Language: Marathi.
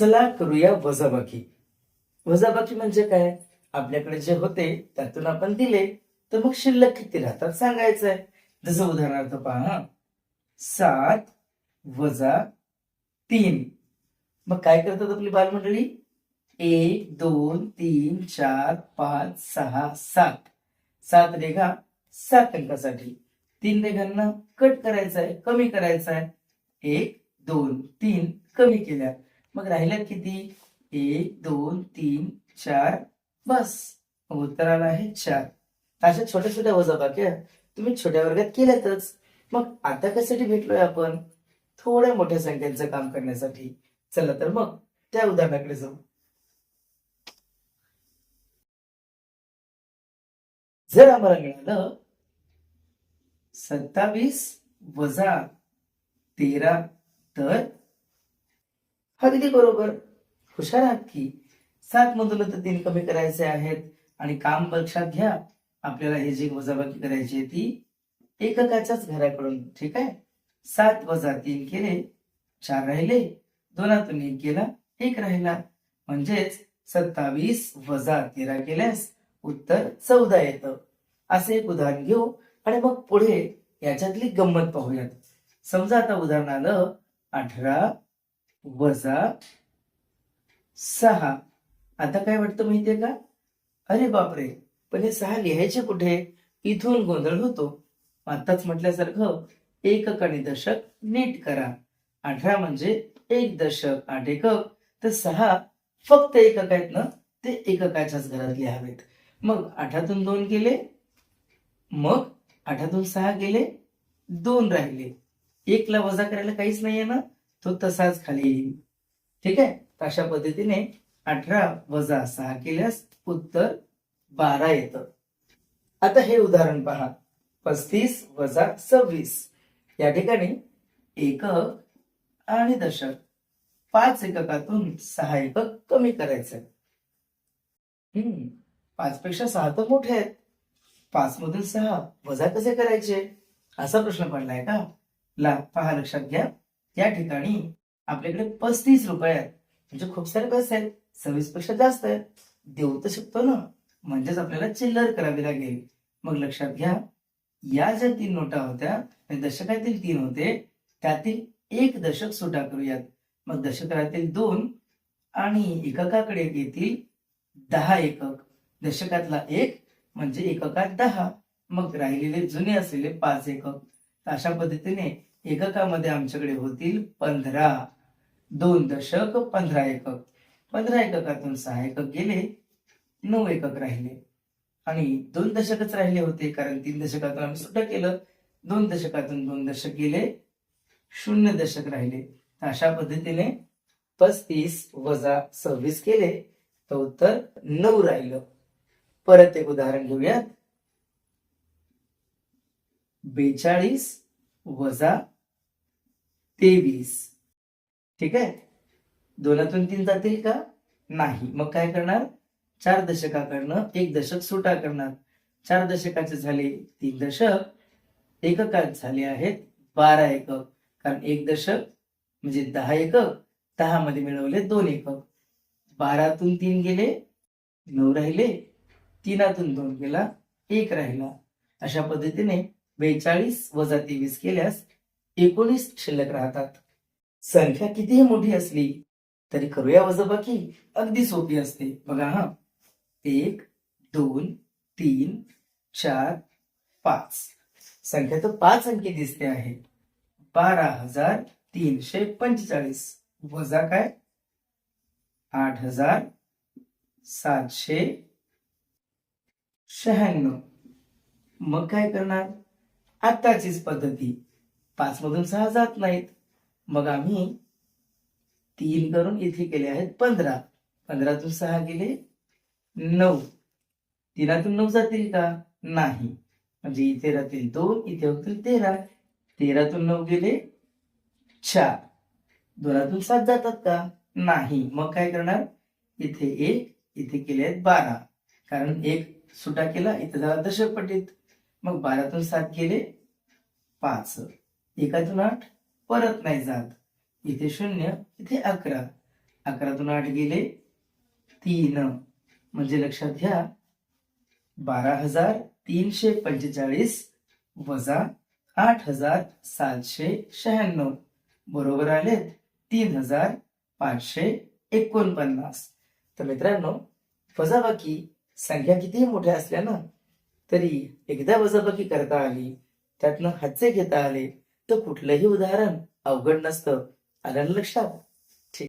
चला करूया वजाबाकी. वजाबाकी म्हणजे काय? आपल्याकडे जे होते त्यातून आपण दिले. तर मग शिल्लक किती राहतात सांगायचं आहे जसं उदाहरणार्थ पहा. सात वजा तीन. मग काय करतात आपली बालमंडळी? एक दोन तीन चार पाच सहा सात. सात रेघा सात अंकासाठी. तीन रेघांना कट करायचा आहे कमी करायचा आहे एक दोन तीन कमी केल्या मग राहिलं किती? एक दोन तीन चार. बस. उत्तर आलं आहे चार. अशा छोट्या छोट्या वजाबाक्या तुम्ही छोट्या वर्गात केल्यातच. मग आता कशासाठी भेटलोय आपण? थोड्या मोठ्या संख्यांचं काम करण्यासाठी. चला तर मग त्या उदाहरणाकडे जाऊ. जर आम्हाला मिळालं सत्तावीस वजा तेरा तर अगदी बरोबर. हुशार आहात की? सात मधून तर तीन कमी करायचे आहेत. आणि काम लक्षात घ्या आपल्याला हे जी वजाबाकी करायची आहे ती एककाच्याच घराकडून ठीक आहे? सात वजा तीन केले चार राहिले. दोनातून एक गेला एक राहिला. म्हणजेच सत्तावीस वजा तेरा केल्यास उत्तर चौदा येतं. असे एक उदाहरण घेऊ आणि मग पुढे याच्यातली गंमत पाहूयात. समजा आता उदाहरण आलं अठरा वजा सहा. आता काय वाटतं माहितीये का? अरे बापरे. पण हे सहा लिहायचे कुठे? इथून गोंधळ होतो. आताच म्हटल्यासारखं एकक आणि दशक नीट करा. अठरा म्हणजे एक दशक आठ एकक. तर सहा फक्त एकक आहेत ना? ते एककाच्याच घरात लिहावेत. मग आठातून दोन गेले मग आठातून सहा गेले दोन राहिले. एकला वजा करायला काहीच नाहीये ना? तो तसाच खाली येईल. ठीक आहे? तर अशा पद्धतीने अठरा वजा सहा केल्यास उत्तर बारा येतं. आता हे उदाहरण पहा. पस्तीस वजा सव्वीस. या ठिकाणी एकक आणि दशक. पाच एककातून सहा एकक कमी करायचं. हम्म. पाच पेक्षा सहा तर मोठे आहेत. पाच मधून सहा वजा कसे करायचे? असा प्रश्न पडलाय का? ला पहा लक्षात घ्या. या ठिकाणी आपल्याकडे पस्तीस रुपये आहेत. म्हणजे खूप सारे पैसे आहेत. सव्वीसपेक्षा जास्त आहेत. देऊ तर शकतो ना. म्हणजेच आपल्याला चिल्लर करावी लागेल. मग लक्षात घ्या या ज्या तीन नोटा होत्या दशकातील तीन होते त्यातील एक दशक सुटा करूयात. मग दशकातील दोन आणि एककाकडे येतील दहा एकक. दशकातला एक म्हणजे एककात दहा. मग राहिलेले जुने असलेले पाच एकक. तर अशा पद्धतीने एककामध्ये आमच्याकडे होतील पंधरा दोन दशक पंधरा एकक. पंधरा एककातून सहा एकक गेले नऊ एकक राहिले. आणि दोन दशकच राहिले होते कारण तीन दशकातून आम्ही सुद्धा केलं. दोन दशकातून दोन दशक गेले शून्य दशक राहिले. अशा पद्धतीने पस्तीस वजा सव्वीस केले तर उत्तर नऊ राहिलं. परत एक उदाहरण घेऊयात. बेचाळीस वजा तेवीस. ठीक आहे? दोनातून तीन जातील का? नाही. मग काय करणार? चार दशकाकडनं एक दशक सुटा करणार. चार दशकाचे झाले तीन दशक. एककात झाले आहेत बारा एकक. कारण एक दशक म्हणजे दहा एकक. दहा मध्ये मिळवले दोन एकक. बारातून तीन गेले नऊ राहिले. तीनातून दोन गेला एक राहिला. अशा पद्धतीने बेचाळीस वजा तेवीस केल्यास एकोणीस शिल्लक राहतात. संख्या कितीही मोठी असली तरी करूया वजाबाकी. अगदी सोपी असते. बघा हा. एक दोन तीन चार पाच. संख्या तर पाच अंकी दिसते आहे. बारा हजार तीनशे पंचेचाळीस. वजा काय? आठ हजार सातशे शहाण्णव. मग काय करणार? आत्ताचीच पद्धती. पाच मधून सहा जात नाहीत. मग आम्ही तीन करून इथे केले आहेत पंधरा. पंधरातून सहा गेले नऊ. तीनातून नऊ जातील का? नाही. म्हणजे इथे राहतील दोन इथे होतील तेरा. तेरातून नऊ गेले चार. दोनातून सात जातात का? नाही. मग काय करणार? इथे एक इथे केले आहेत बारा. कारण एक सुटा केला इथे झाला दशकपटीत मग बारातून सात गेले पाच. एकातून आठ परत नाही जात. इथे शून्य इथे अकरा. अकरातून आठ गेले तीन. म्हणजे लक्षात घ्या बारा हजार तीनशे पंचेचाळीस वजा आठ हजार सातशे शहाण्णव. बरोबर आलेत तीन हजार पाचशे एकोणपन्नास. तर मित्रांनो वजाबाकी संख्या कितीही मोठ्या असल्या ना तरी एकदा वजाबाकी करता आली त्यातनं हातचे घेता आले तर कुठलंही उदाहरण अवघड नसतं. आलं लक्षात?